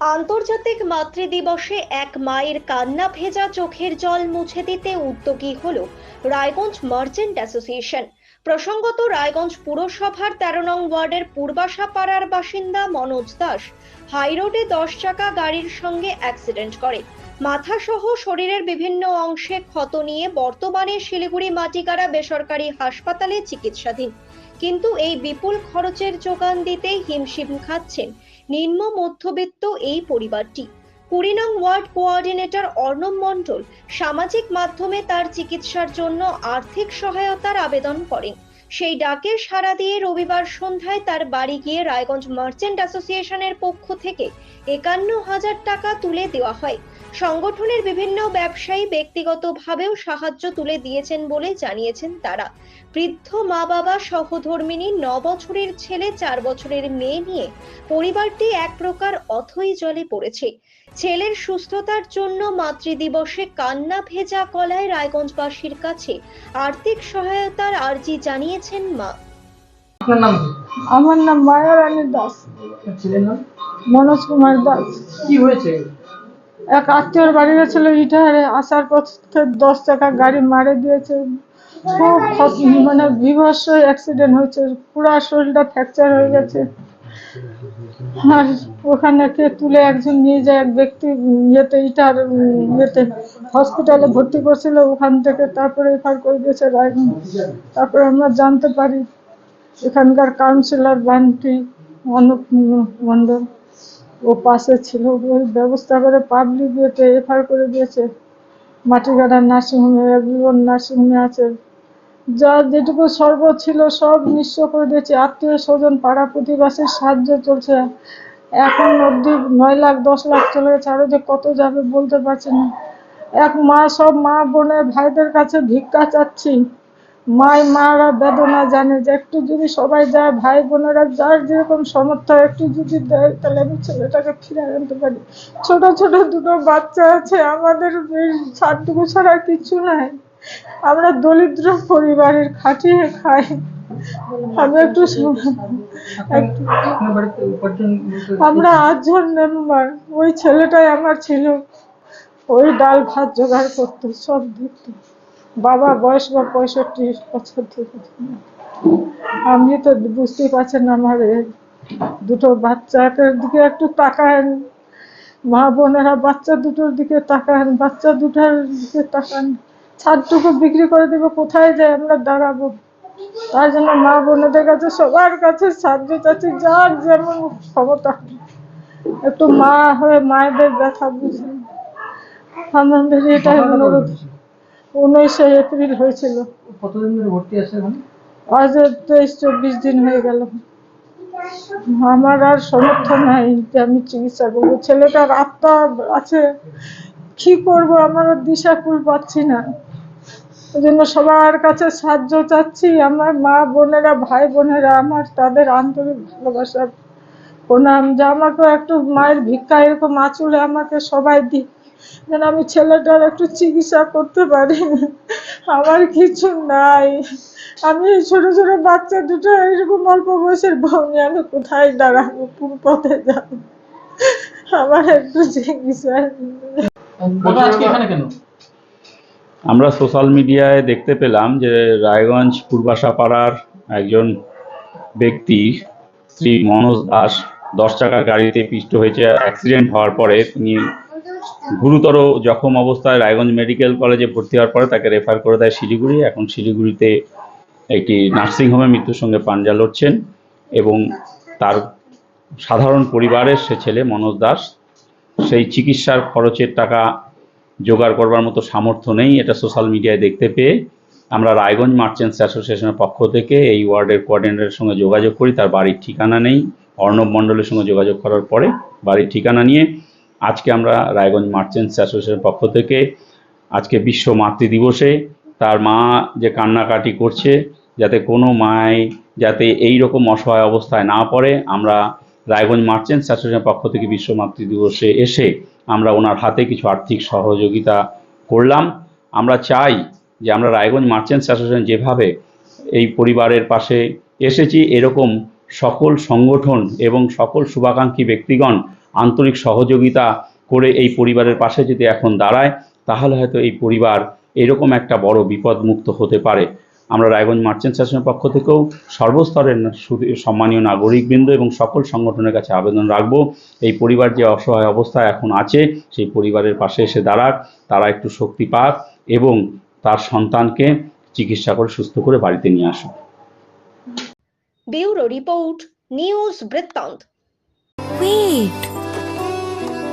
আন্তর্জাতিক মাতৃদিবসে এক মায়ের কান্না ভেজা চোখের জল মুছে দিতে উদ্যোগী হল রায়গঞ্জ মার্চেন্ট অ্যাসোসিয়েশন। প্রসঙ্গত রায়গঞ্জ পুরসভার তেরো নং ওয়ার্ডের পূর্বাশা পাড়ার বাসিন্দা মনোজ দাস হাইরোডে দশ চাকা গাড়ির সঙ্গে অ্যাক্সিডেন্ট করে। মাথাসহ শরীরের বিভিন্ন অংশে ক্ষত নিয়ে বর্তমানে শিলিগুড়ি মাটিকারা বেসরকারি হাসপাতালে চিকিৎসাধীন। কিন্তু এই বিপুল খরচের যোগান দিতে হিমশিম খাচ্ছেন নিম্ন মধ্যবিত্ত এই পরিবারটি। কুড়ি নং ওয়ার্ড কোঅর্ডিনেটর অর্ণব মণ্ডল সামাজিক মাধ্যমে তার চিকিৎসার জন্য আর্থিক সহায়তার আবেদন করেন। সেই ডাকে সাড়া দিয়ে রবিবার সন্ধ্যায় তার বাড়ি গিয়ে রায়গঞ্জ মার্চেন্ট অ্যাসোসিয়েশনের পক্ষ থেকে একান্ন হাজার টাকা তুলে দেওয়া হয়। সংগঠনের বিভিন্ন ব্যবসায়ী ব্যক্তিগতভাবেও সাহায্য তুলে দিয়েছেন বলে জানিয়েছেন তারা। বৃদ্ধ মা বাবা সহধর্মিনী ন বছরের ছেলে চার বছরের মেয়ে নিয়ে পরিবারটি এক প্রকার অথই জলে পড়েছে। ছেলের সুস্থতার জন্য মাতৃদিবসে কান্না ভেজা কলায় রায়গঞ্জবাসীর কাছে আর্থিক সহায়তার আর্জি জানিয়েছেন মা। আপনার নাম কি? আমার নাম মায়া রানী দাস। ছেলের নাম? মনোজ কুমার দাস। কি হয়েছে? এক আত্মীয়র বাড়ি গেছিল ইটাহারে, আসার পথে দশ টাকা গাড়ি মারে দিয়েছে। খুব মানে বিভৎস অ্যাক্সিডেন্ট হয়েছে, পুরো শরীরটা ফ্র্যাকচার হয়ে গেছে। আর ওখানে কে তুলে একজন নিয়ে যায়, এক ব্যক্তি ইয়েতে ইটার ইয়েতে হসপিটালে ভর্তি করছিল, ওখান থেকে তারপরে এফার করে দিয়েছে তারপরে আমরা জানতে পারি, এখানকার কাউন্সিলর বান্টি, অনুপ মণ্ডল। ও পাশে ছিল, ওই ব্যবস্থা করে পাবলিক ইয়েতে এফআর করে দিয়েছে। মাটিগাড়া নার্সিংহোমে এভরিওয়ান নার্সিংহোমে আছে। যা যেটুকু সর্ব ছিল সব নিঃস্ব করে দিয়েছে। আত্মীয় স্বজন, পাড়া প্রতিবাসীর সাহায্য চলছে। এখন অবধি নয় লাখ, দশ লাখ চলে গেছে। আরও যে কত যাবে বলতে পারছি না। এক মা, সব মা বোনের ভাইদের কাছে ভিক্ষা চাচ্ছি। মাই মারা বেদনা জানে যে একটু যদি সবাই যায় ভাই বোনেরা যার যেরকম সমর্থ একটু যদি দেয় তাহলে আমি ছেলেটাকে ফিরে আনতে পারি। ছোট ছোট দুটো বাচ্চা আছে আমাদের ছাড়টুকু ছাড়া কিছু নাই। আমরা দরিদ্র পরিবারের খাটিয়ে খাই। আমি একটু আমরা আটজন মেম্বার ওই ছেলেটাই আমার ছিল। ওই ডাল ভাত জোগাড় করতো সব দিত বাবা বয়স বা পঁয়ষট্টি বছর। আমি তো বুঝতেই পারছেন আমার দুটো বাচ্চাটার দিকে একটু তাকান মা বোনেরা বাচ্চা দুটোর দিকে তাকান বাচ্চা দুটোর দিকে তাকান। ছাদটুকু বিক্রি করে দেবো, কোথায় যায় আমরা দাঁড়াবো? তার জন্য মা বোনেদের কাছে, সবার কাছে সাহায্য চাচ্ছি যার যেমন ক্ষমতা। একটু মা হয়ে মায়েদের ব্যথা বুঝি আমাদের এটাই অনুরোধ। উনিশে এপ্রিল হয়েছিল। কতদিন ধরে ভর্তি আছে আজ তেইশ চব্বিশ দিন হয়ে গেল। আমার আর সমর্থ নাই যে আমি চিকিৎসা করব। ছেলেটার আত্মা আছে কি করব? আমার দিশা কুল পাচ্ছি না। ওই জন্য সবার কাছে সাহায্য চাচ্ছি। আমার মা বোনেরা ভাই বোনেরা আমার তাদের আন্তরিক ভালোবাসা প্রণাম। যে আমাকে একটু মায়ের ভিক্ষা এরকম আঁচলে আমাকে সবাই দিক। যেন আমি ছেলেটার একটু চিকিৎসা করতে পারি। আমার কিছু নাই। আমি ছোট ছোট বাচ্চা দুটো এরকম অল্প বয়সের বউ নিয়ে আমি কোথায় দাঁড়াবো? কোন পথে যাব? আমার একটু চিকিৎসা। দাদা আজকে এখানে কেন? আমরা সোশ্যাল মিডিয়ায় দেখতে পেলাম যে রায়গঞ্জ পূর্বাশা পাড়ার একজন ব্যক্তি শ্রী মনোজ দাস দশ চাকার গাড়িতে পিষ্ট হয়েছে অ্যাক্সিডেন্ট হওয়ার পরে তিনি গুরুতর জখম অবস্থায় রায়গঞ্জ মেডিকেল কলেজে ভর্তি হওয়ার পরে তাকে রেফার করে দেয় শিলিগুড়ি। এখন শিলিগুড়িতে একটি নার্সিংহোমে মৃত্যুর সঙ্গে পাঞ্জা লড়ছেন এবং তার সাধারণ পরিবারের সে ছেলে মনোজ দাস। সেই চিকিৎসার খরচের টাকা জোগাড় করবার মতো সামর্থ্য নেই, এটা সোশ্যাল মিডিয়ায় দেখতে পেয়ে। আমরা রায়গঞ্জ মার্চেন্টস অ্যাসোসিয়েশনের পক্ষ থেকে এই ওয়ার্ডের কোঅর্ডিনেটরের সঙ্গে যোগাযোগ করি, তার বাড়ির ঠিকানা নেই। অর্ণব মণ্ডলের সঙ্গে যোগাযোগ করার পরে বাড়ির ঠিকানা নিয়ে আজকে আমরা রায়গঞ্জ মার্চেন্টস অ্যাসোসিয়েশনের পক্ষ থেকে আজকে বিশ্ব মাতৃ দিবসে তার মা যে কান্নাকাটি করছে, যাতে কোনো মায় যাতে এই রকম অসহায় অবস্থায় না পড়ে, আমরা রায়গঞ্জ মার্চেন্টস অ্যাসোসিয়েশনের পক্ষ থেকে বিশ্ব মাতৃ দিবসে এসে আমরা ওনার হাতে কিছু আর্থিক সহযোগিতা করলাম। আমরা চাই যে আমরা রায়গঞ্জ মার্চেন্টস অ্যাসোসিয়েশন যেভাবে এই পরিবারের পাশে এসেছি, এরকম সকল সংগঠন এবং সকল শুভাকাঙ্ক্ষী ব্যক্তিগণ আন্তরিক সহযোগিতা করে এই পরিবারের পাশে যদি এখন দাঁড়ায় তাহলে হয়তো এই পরিবার এরকম একটা বড় বিপদমুক্ত হতে পারে। আমরা রায়গঞ্জ মার্চেন্ট অ্যাসোসিয়েশনের পক্ষ থেকেও সর্বস্তরের সম্মানীয় নাগরিকবৃন্দ এবং সকল সংগঠনের কাছে আবেদন রাখব। এই পরিবার যে অসহায় অবস্থায় এখন আছে সেই পরিবারের পাশে এসে দাঁড়াক। তারা একটু শক্তি পাক এবং তার সন্তানকে চিকিৎসা করে সুস্থ করে বাড়িতে নিয়ে আসুক। ব্যুরো রিপোর্ট নিউজ বৃত্তান্ত। Wait.